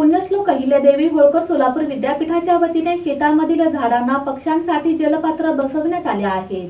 पुण्यश्लोक अहिल्यादेवी होळकर सोलापूर विद्यापीठाच्या वतीने शेतामधील झाडांना पक्ष्यांसाठी जलपात्र बसवण्यात आले आहेत.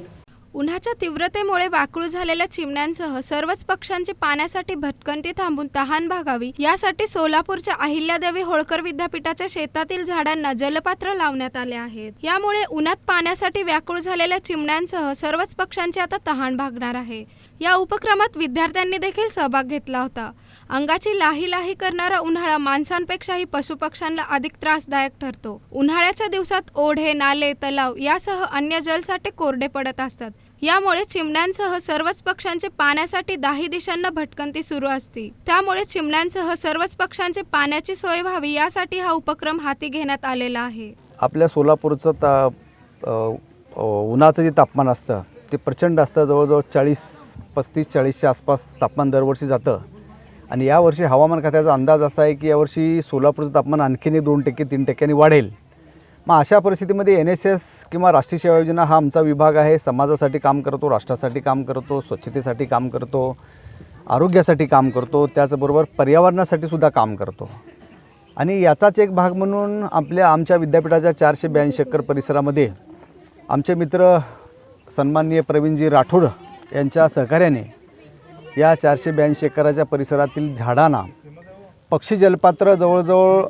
उन्हाच्या तीव्रतेमुळे वाकळू झालेल्या चिमण्यांसह सर्वच पक्ष्यांची पाण्यासाठी भटकंती थांबून तहान भागावी. यासाठी सोलापूरच्या अहिल्यादेवी होळकर विद्यापीठाच्या शेतातील झाडांना जलपात्र लावण्यात आले आहेत. यामुळे उन्हात पाण्यासाठी व्याकुळ झालेल्या चिमण्यांसह सर्वच पक्ष्यांची आता तहान भागणार आहे. या उपक्रमात विद्यार्थ्यांनी देखील सहभाग घेतला होता. अंगाची लाही लाही करणारा उन्हाळा माणसांपेक्षाही पशुपक्ष्यांना अधिक त्रासदायक ठरतो. उन्हाळ्याच्या दिवसात ओढे नाले तलाव यासह अन्य जलसाठे कोरडे पडत असतात. यामुळे चिमण्यांसह सर्वच पक्ष्यांचे पाण्यासाठी दाही दिशांना भटकंती सुरू असते. त्यामुळे चिमण्यांसह सर्वच पक्ष्यांचे पाण्याची सोय व्हावी यासाठी हा उपक्रम हाती घेण्यात आलेला आहे. आपल्या सोलापूरचं ता उन्हाचं जे तापमान असतं ते प्रचंड असतं. जवळजवळ चाळीस पस्तीस चाळीसच्या आसपास तापमान दरवर्षी जातं. आणि यावर्षी हवामान खात्याचा अंदाज असा आहे की यावर्षी सोलापूरचं तापमान आणखीन एक दोन टक्के तीन टक्क्यांनी वाढेल. मग अशा परिस्थितीमध्ये एन एस एस किंवा राष्ट्रीय सेवा योजना हा आमचा विभाग आहे. समाजासाठी काम करतो राष्ट्रासाठी काम करतो स्वच्छतेसाठी काम करतो आरोग्यासाठी काम करतो त्याचबरोबर पर्यावरणासाठी सुद्धा काम करतो. आणि याचाच एक भाग म्हणून आपल्या आमच्या विद्यापीठाच्या चारशे ब्याऐंशी एकर परिसरामध्ये आमचे मित्र सन्माननीय प्रवीणजी राठोड यांच्या सहकार्याने या चारशे ब्याऐंशी एकराच्या परिसरातील झाडांना पक्षी जलपात्र जवळजवळ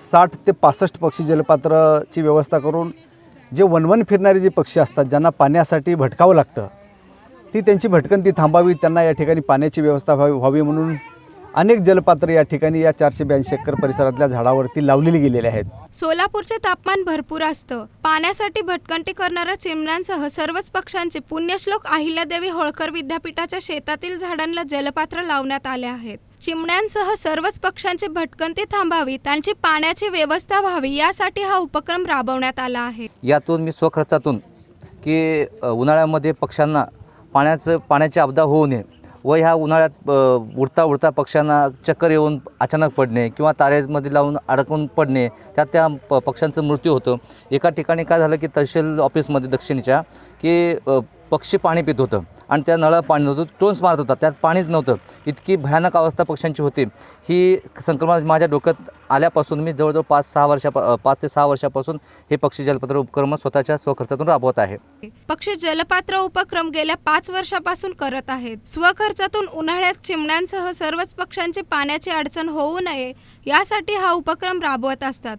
साठ ते पासष्ट पक्षी जलपात्राची व्यवस्था करून जे वनवन फिरणारे जे पक्षी असतात ज्यांना पाण्यासाठी भटकावं लागतं ती त्यांची भटकंती थांबावी त्यांना या ठिकाणी पाण्याची व्यवस्था व्हावी व्हावी म्हणून अनेक जलपात्र या ठिकाणी या चारशे ब्याऐंशी एकर परिसरातल्या झाडावरती लावलेली गेलेली आहेत. सोलापूरचे तापमान भरपूर असतं. पाण्यासाठी भटकंती करणाऱ्या चिमण्यांसह सर्वच पक्ष्यांचे पुण्यश्लोक अहिल्यादेवी होळकर विद्यापीठाच्या शेतातील झाडांना जलपात्र लावण्यात आले आहेत. चिमण्यांसह सर्वच पक्ष्यांची भटकंती थांबावी त्यांची पाण्याची व्यवस्था व्हावी यासाठी हा उपक्रम राबवण्यात आला आहे. यातून मी स्वखर्चातून की उन्हाळ्यामध्ये पक्ष्यांना पाण्याचं पाण्याची आपदा होऊ नये व ह्या उन्हाळ्यात उडता उडता पक्ष्यांना चक्कर येऊन अचानक पडणे किंवा तारेमध्ये लावून अडकून पडणे त्यात त्या प पक्ष्यांचा मृत्यू होतो. एका ठिकाणी काय झालं की तहसील ऑफिसमध्ये दक्षिणेच्या की पक्षी पाणी पित होतं. आणि त्या नळाला पाणी नव्हतं. टोन्स मारत होता. त्यात पाणीच नव्हतं. इतकी भयानक अवस्था पक्ष्यांची होती. ही संक्रमण माझ्या डोक्यात आल्यापासून मी जवळजवळ पाच सहा वर्षा पाच ते सहा वर्षापासून हे पक्षी जलपात्र उपक्रम स्वतःच्या स्वखर्चातून राबवत आहे. पक्षी जलपात्र उपक्रम गेल्या पाच वर्षापासून करत आहेत. स्वखर्चातून उन्हाळ्यात चिमण्यांसह सर्वच पक्ष्यांची पाण्याची अडचण होऊ नये यासाठी हा उपक्रम राबवत असतात.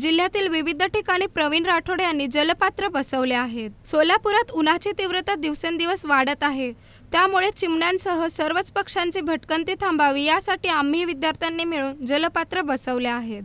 जिल्ह्यातील विविध ठिकाणी प्रवीण राठोड यांनी जलपात्र बसवले आहेत. सोलापुरात उन्हाची तीव्रता दिवसेंदिवस वाढत आहे. त्यामुळे चिमण्यांसह सर्वच पक्ष्यांची भटकंती थांबावी यासाठी आम्ही विद्यार्थ्यांनी मिळून जलपात्र बसवले आहेत.